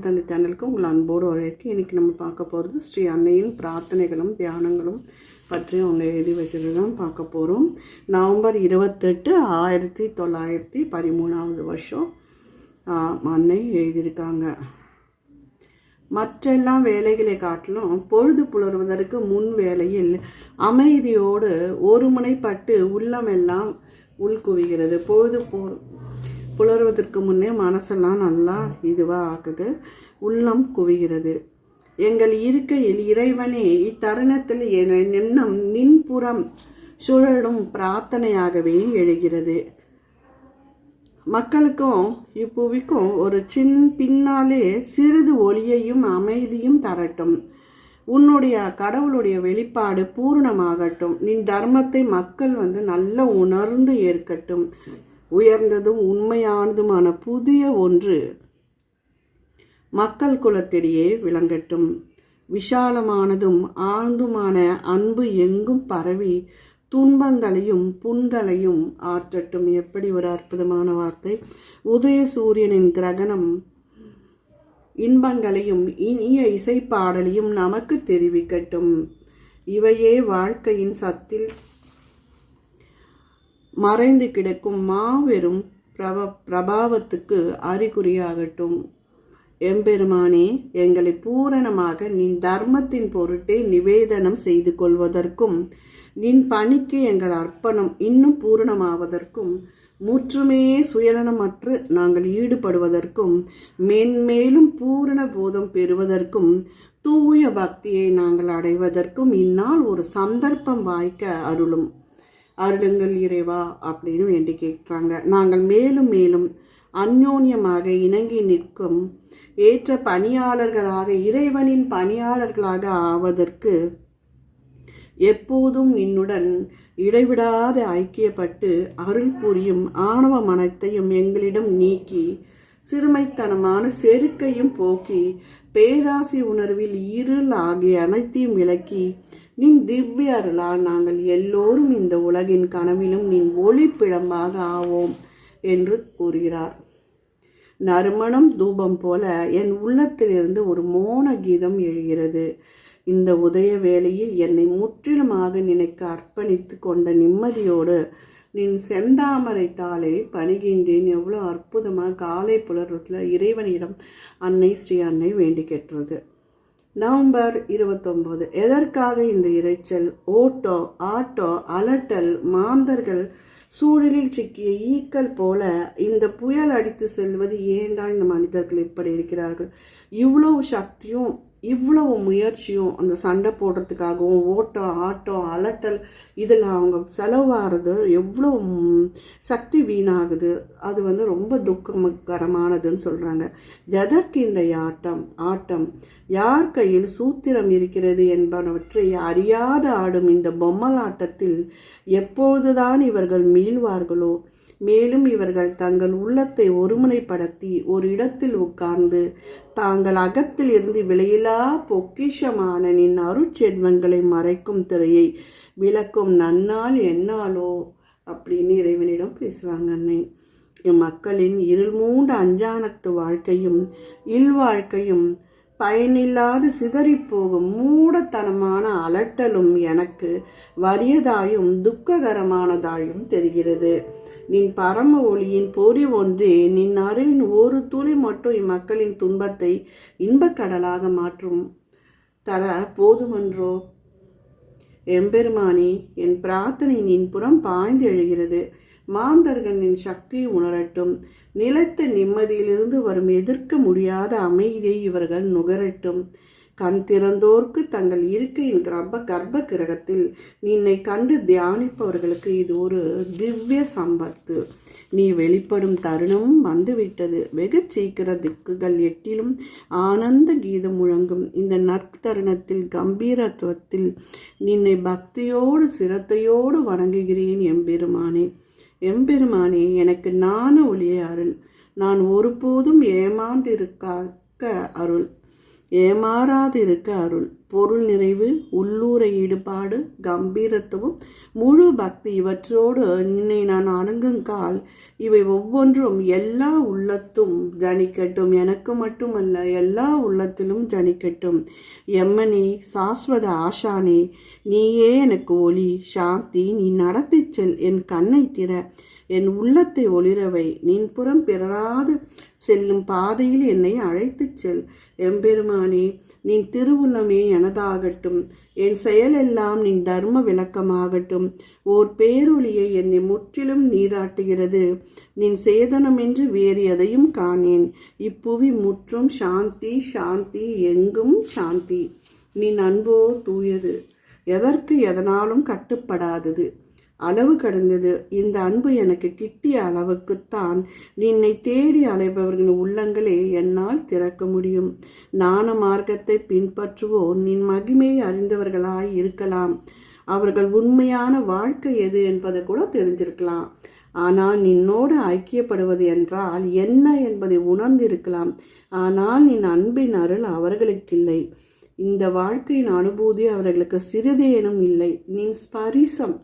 அன்னை தந்தை சேனலுக்கு உங்கள் அன்போடு வரவேற்கு இன்றைக்கி நம்ம பார்க்க போகிறது ஸ்ரீ அன்னையின் பிரார்த்தனைகளும் தியானங்களும் பற்றி அவங்க எழுதி வச்சது தான் பார்க்க போகிறோம் நவம்பர் இருபத்தெட்டு ஆயிரத்தி தொள்ளாயிரத்தி பதிமூணாவது வருஷம் அன்னை எழுதியிருக்காங்க. மற்றெல்லாம் வேலைகளை காட்டிலும் பொழுது புலர்வதற்கு முன் வேளையில் அமைதியோடு ஒருமுனைப்பட்டு உள்ளமெல்லாம் உள்குவிகிறது. பொழுது போ புலருவதற்கு முன்னே மனசெல்லாம் நல்லா இதுவாக ஆகுது உள்ளம் குவிகிறது. எங்கள் இருக்கையில் இறைவனே இத்தருணத்தில் என் எண்ணம் நின்புறம் சுழலும் பிரார்த்தனையாகவே எழுகிறது. மக்களுக்கும் இப்புவிக்கும் ஒரு சின் பின்னாலே சிறிது ஒளியையும் அமைதியும் தரட்டும். உன்னுடைய கடவுளுடைய வெளிப்பாடு பூரணமாகட்டும். நின் தர்மத்தை மக்கள் வந்து நல்லா உணர்ந்து ஏற்கட்டும். உயர்ந்ததும் உண்மையானதுமான புதிய ஒன்று மக்கள் குலத்திடையே விளங்கட்டும். விஷாலமானதும் ஆழ்ந்துமான அன்பு எங்கும் பரவி துன்பங்களையும் புண்களையும் ஆற்றட்டும். எப்படி ஒரு அற்புதமான வார்த்தை. உதய சூரியனின் கிரகணம் இன்பங்களையும் இனிய இசைப்பாடலையும் நமக்கு தெரிவிக்கட்டும். இவையே வாழ்க்கையின் சத்தில் மறைந்து கிடக்கும் மாபெரும் பிரப பிரபாவத்துக்கு அறிகுறியாகட்டும். எம்பெருமானே எங்களை பூரணமாக நின் தர்மத்தின் பொருட்டே நிவேதனம் செய்து கொள்வதற்கும் நின் பணிக்கு எங்கள் அர்ப்பணம் இன்னும் பூரணமாவதற்கும் முற்றுமே சுயநலமற்று நாங்கள் ஈடுபடுவதற்கும் மென்மேலும் பூரண போதம் பெறுவதற்கும் தூய பக்தியை நாங்கள் அடைவதற்கும் இந்நாள் ஒரு சந்தர்ப்பம் வாய்க்க அருளும். அருளுங்கள் இறைவா அப்படின்னு வேண்டி கேட்குறாங்க நாங்கள் மேலும் மேலும் அந்யோன்யமாக இணங்கி நிற்கும் ஏற்ற பணியாளர்களாக இறைவனின் பணியாளர்களாக ஆவதற்கு எப்போதும் என்னுடன் இடைவிடாத ஐக்கியப்பட்டு அருள் புரியும் ஆணவ மனத்தையும் எங்களிடம் நீக்கி சிறுமைத்தனமான செருக்கையும் போக்கி பேராசி உணர்வில் இருள் ஆகிய அனைத்தையும் விளக்கி நின் திவ்ய அருளால் நாங்கள் எல்லோரும் இந்த உலகின் கனவிலும் நின் ஒளிப்பிழம்பாக ஆவோம் என்று கூறுகிறார். நறுமணம் தூபம் போல என் உள்ளத்திலிருந்து ஒரு மோன கீதம் எழுகிறது. இந்த உதய வேளையில் என்னை முற்றிலுமாக நினைக்க அர்ப்பணித்து கொண்ட நிம்மதியோடு நின் செந்தாமரை தாளை பணிகின்றேன். எவ்வளோ அற்புதமாக காலை புலரத்தில் இறைவனிடம் அன்னை ஸ்ரீ அன்னை வேண்டி கேட்டுறது நவம்பர் இருபத்தொம்போது. எதற்காக இந்த இரைச்சல்? ஓட்டோ ஆட்டோ அலட்டல் மாந்தர்கள் சூழலில் சிக்கிய ஈக்கள் போல இந்த புயல் அடித்து செல்வது ஏன் தான் இந்த மனிதர்கள் இப்படி இருக்கிறார்கள்? இவ்வளவு சக்தியும் இவ்வளவு முயற்சியும் அந்த சண்டை போடுறதுக்காகவும் ஓட்டம் ஆட்டம் அலட்டல் இதில் அவங்க செலவாகிறது எவ்வளோ சக்தி வீணாகுது. அது வந்து ரொம்ப துக்கமகரமானதுன்னு சொல்கிறாங்க எதற்கு இந்த ஆட்டம் ஆட்டம்? யார் கையில் சூத்திரம் இருக்கிறது என்பனவற்றை அறியாத ஆடும் இந்த பொம்மலாட்டத்தில் எப்போதுதான் இவர்கள் மீள்வார்களோ மேலும் இவர்கள் தங்கள் உள்ளத்தை ஒருமுனைப்படுத்தி ஒரு இடத்தில் உட்கார்ந்து தாங்கள் அகத்தில் இருந்து விலையிலா பொக்கிஷமான நின் அருட்செல்வங்களை மறைக்கும் திரையை விளக்கும் நன்னால் என்னாலோ அப்படின்னு இறைவனிடம் பேசுகிறாங்க அன்னை. என் மக்களின் இருள் மூண்ட அஞ்சானத்து வாழ்க்கையும் இல்வாழ்க்கையும் பயனில்லாது சிதறிப்போகும் மூடத்தனமான அலட்டலும் எனக்கு வறியதாயும் துக்ககரமானதாயும் தெரிகிறது. நின் பரம ஒளியின் பொறி ஒன்றே நின் அறிவின் ஒரு துளி மட்டும் இம்மக்களின் துன்பத்தை இன்பக்கடலாக மாற்றும். தர போதுமன்றோ? எம்பெருமானே என் பிரார்த்தனை நின் புறம் பாய்ந்து எழுகிறது. மாந்தர்கள் நின் சக்தியை உணரட்டும். நிலத்த நிம்மதியிலிருந்து வரும் எதிர்க்க முடியாத அமைதியை இவர்கள் நுகரட்டும். கண் திறந்தோர்க்கு தங்கள் இருக்கையின் கர்ப்ப கர்ப்ப கிரகத்தில் நின்னை கண்டு தியானிப்பவர்களுக்கு இது ஒரு திவ்ய சம்பத்து. நீ வெளிப்படும் தருணமும் வந்துவிட்டது. வெகு சீக்கிர திக்குகள் எட்டிலும் ஆனந்த கீதம் முழங்கும். இந்த நற்தருணத்தில் கம்பீரத்துவத்தில் நின்னை பக்தியோடு சிரத்தையோடு வணங்குகிறேன் எம்பெருமானே. எம்பெருமானே எனக்கு நான ஒளிய அருள். நான் ஒருபோதும் ஏமாந்திருக்காக்க அருள். ஏமாறாதிருக்க அருள். பொருள் நிறைவு உள்ளூர ஈடுபாடு கம்பீரத்துவம் முழு பக்தி இவற்றோடு நின்னை நான் அணுகுங்கால் இவை ஒவ்வொன்றும் எல்லா உள்ளத்தும் ஜனிக்கட்டும். எனக்கு மட்டுமல்ல எல்லா உள்ளத்திலும் ஜனிக்கட்டும். எம்மனே சாஸ்வத ஆஷானே நீயே எனக்கு ஒளி. சாந்தி நீ நடத்திச் செல் என் கண்ணை திற. என் உள்ளத்தை ஒளிரவை. நின் புறம் பிறராது செல்லும் பாதையில் என்னை அழைத்துச் செல். எம்பெருமானே நின் திருவுள்ளமே எனதாகட்டும். என் செயலெல்லாம் நின் தர்ம விளக்கமாகட்டும். ஓர் பேரொளியை என்னை முற்றிலும் நீராட்டுகிறது. நின் சேதனமென்று வேறு எதையும் காணேன். இப்புவி முற்றும் சாந்தி சாந்தி எங்கும் சாந்தி. நின் அன்போ தூயது. எதற்கு எதனாலும் கட்டுப்படாதது. அளவு கடந்தது. இந்த அன்பு எனக்கு கிட்டிய அளவுக்குத்தான் நின்னை தேடி அலைபவர்களின் உள்ளங்களே என்னால் திறக்க முடியும். நாண மார்க்கத்தை பின்பற்றுவோர் நின் மகிமையை அறிந்தவர்களாய் இருக்கலாம். அவர்கள் உண்மையான வாழ்க்கை எது என்பதை கூட தெரிஞ்சிருக்கலாம். ஆனால் நின்னோடு ஐக்கியப்படுவது என்றால் என்ன என்பதை உணர்ந்திருக்கலாம். ஆனால் நின் அன்பின் அருள் அவர்களுக்கில்லை. இந்த வாழ்க்கையின் அனுபூதி அவர்களுக்கு சிறிதேனும் இல்லை. நின் ஸ்பரிசம்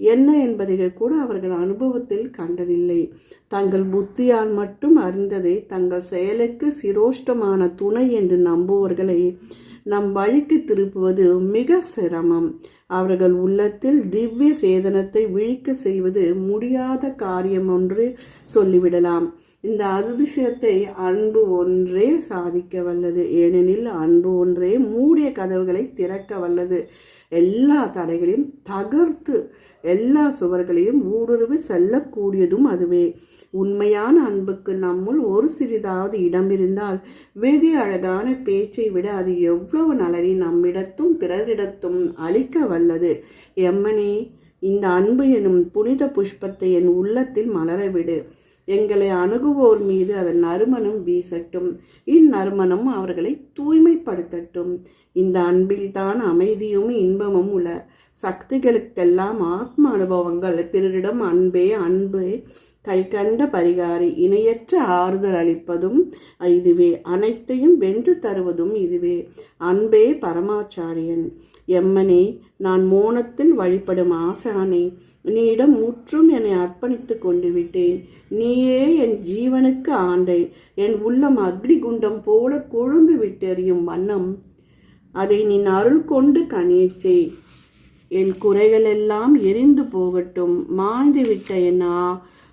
என்ன என்பதை கூட அவர்கள் அனுபவத்தில் கண்டதில்லை. தங்கள் புத்தியால் மட்டும் அறிந்ததை தங்கள் செயலுக்கு சிரோஷ்டமான துணை என்று நம்புவர்களை. நம் வழிக்கு திருப்புவது மிக சிரமம். அவர்கள் உள்ளத்தில் திவ்ய சேதனத்தை விழிக்க செய்வது முடியாத காரியம் ஒன்று சொல்லிவிடலாம். இந்த அதிசயத்தை அன்பு ஒன்றே சாதிக்க வல்லது. ஏனெனில் அன்பு ஒன்றே மூடிய கதவுகளை திறக்க வல்லது. எல்லா தடைகளையும் தகர்த்து எல்லா சுவர்களையும் ஊடுருவி செல்லக்கூடியதும் அதுவே. உண்மையான அன்புக்கு நம்முள் ஒரு சிறிதாவது இடம் இருந்தால் வெகு அழகான பேச்சை விட அது எவ்வளவு நலனை நம்மிடத்தும் பிறரிடத்தும் அளிக்க வல்லது. எம்மனே இந்த அன்பு எனும் புனித புஷ்பத்தை என் உள்ளத்தில் மலரவிடு. எங்களை அணுகுவோர் மீது அதன் நறுமணம் வீசட்டும். இந்நறுமணம் அவர்களை தூய்மைப்படுத்தட்டும். இந்த அன்பில்தான் அமைதியும் இன்பமும் உள்ள சக்திகளுக்கெல்லாம் ஆத்ம அனுபவங்கள் பிறரிடம் அன்பே அன்பே. கை கண்ட பரிகாரி இணையற்ற ஆறுதல் அளிப்பதும் இதுவே அனைத்தையும் வென்று தருவதும் இதுவே. அன்பே பரமாச்சாரியன். எம்மனே நான் மோனத்தில் வழிபடும் ஆசானே நீயிடம் முற்றும் என்னை அர்ப்பணித்து கொண்டு விட்டேன் நீயே என் ஜீவனுக்கு ஆண்டை என் உள்ளம் அக்னி குண்டம் போல கொழுந்து விட்டெறியும் வண்ணம். அதை நீ அருள் கொண்டு கணியச்சே என் குறைகளெல்லாம் எரிந்து போகட்டும். மாய்ந்து விட்ட என்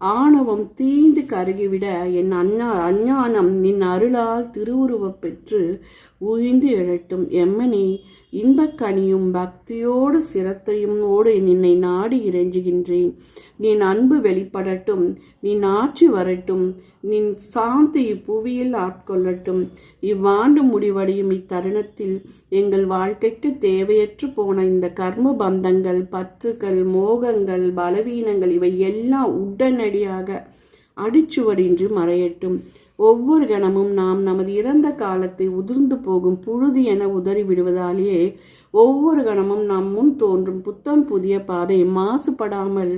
ஆணவம் தீந்து கருகிவிட என் அண்ணா அஞ்ஞானம் நின் அருளால் திருவுருவப் பெற்று உயிந்து எழட்டும். எம்மனி இன்பக்கனியும் பக்தியோடு சிரத்தையும் ஓடு நின்னை நாடி இறைஞ்சுகின்றேன். நீ அன்பு வெளிப்படட்டும் நீ ஆட்சி வரட்டும் நின் சாந்தி புவியில் ஆட்கொள்ளட்டும். இவ்வாண்டு முடிவடையும் இத்தருணத்தில் எங்கள் வாழ்க்கைக்கு தேவையற்று போன இந்த கர்ம பந்தங்கள் பற்றுகள் மோகங்கள் பலவீனங்கள் இவை எல்லாம் உடனடியாக அடிச்சுவடின்றி மறையட்டும். ஒவ்வொரு கணமும் நாம் நமது இறந்த காலத்தை உதிர்ந்து போகும் புழுதி என உதறி விடுவதாலேயே ஒவ்வொரு கணமும் நாம் முன் தோன்றும் புத்தம் புதிய பாதை மாசுபடாமல்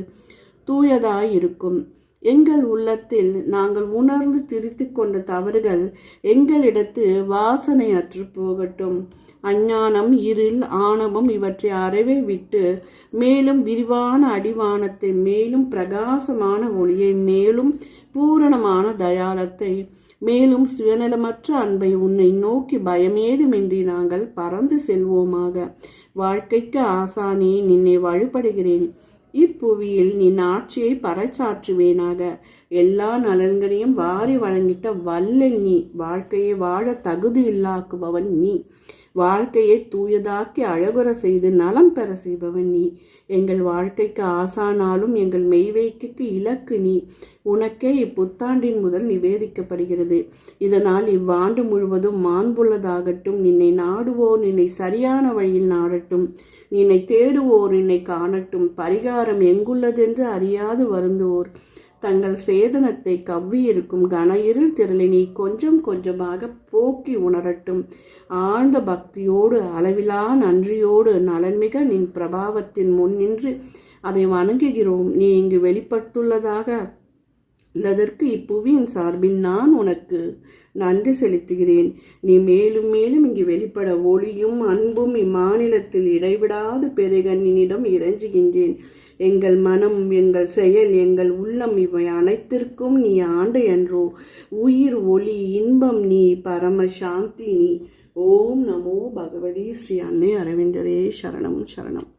தூயதாய் இருக்கும் எங்கள் உள்ளத்தில் நாங்கள் உணர்ந்து திருத்தி கொண்ட தவறுகள் எங்களிடத்து வாசனை அற்று போகட்டும். அஞ்ஞானம் இருள் ஆணவம் இவற்றை அறவே விட்டு மேலும் விரிவான அடிவானத்தை மேலும் பிரகாசமான ஒளியை மேலும் பூரணமான தயாலத்தை மேலும் சுயநலமற்ற அன்பை உன்னை நோக்கி பயமேதுமின்றி நாங்கள் பறந்து செல்வோமாக. வாழ்க்கைக்கு ஆசானே நின்னை வழிபடுகிறேன். இப்புவியில் நின் ஆட்சியை பறைச்சாற்றுவேனாக எல்லா நலன்களையும் வாரி வழங்கிட்ட வல்லல் நீ வாழ்க்கையை வாழ தகுதி இல்லாக்குபவன் நீ. வாழ்க்கையை தூயதாக்கி அழகுற செய்து நலம் பெற செய்பவன் நீ. எங்கள் வாழ்க்கைக்கு ஆசானாலும் எங்கள் மெய்வைக்கு இலக்கு நீ. உனக்கே இப்புத்தாண்டின் முதல் நிவேதிக்கப்படுகிறது. இதனால் இவ்வாண்டு முழுவதும் மாண்புள்ளதாகட்டும் நின்னை நாடுவோர் நின்னை சரியான வழியில் நாடட்டும் நின்னை தேடுவோர் நின்னை காணட்டும் பரிகாரம் எங்குள்ளதென்று அறியாது வருந்துவோர். தங்கள் சேதனத்தை கவ்வியிருக்கும் கன இருள் திரளினை கொஞ்சம் கொஞ்சமாக போக்கி உணரட்டும். ஆழ்ந்த பக்தியோடு அளவிலா நன்றியோடு நலன்மிக நின் பிரபாவத்தின் முன் நின்று அதை வணங்குகிறோம். நீ இங்கு வெளிப்பட்டுள்ளதாக உள்ளதற்கு இப்புவியின் சார்பில் நான் உனக்கு நன்றி செலுத்துகிறேன். நீ மேலும் மேலும் இங்கு வெளிப்பட ஒளியும் அன்பும் இம்மாநிலத்தில் இடைவிடாது பெருக. நின்னிடம் இறஞ்சுகின்றேன். எங்கள் மனம் எங்கள் செயல் எங்கள் உள்ளம் இவை அனைத்திற்கும் நீ ஆண்டு என்றோ. உயிர் ஒளி இன்பம் நீ பரம சாந்தி நீ. ஓம் நமோ பகவதி ஸ்ரீ அன்னை அரவிந்தரே சரணம் சரணம்.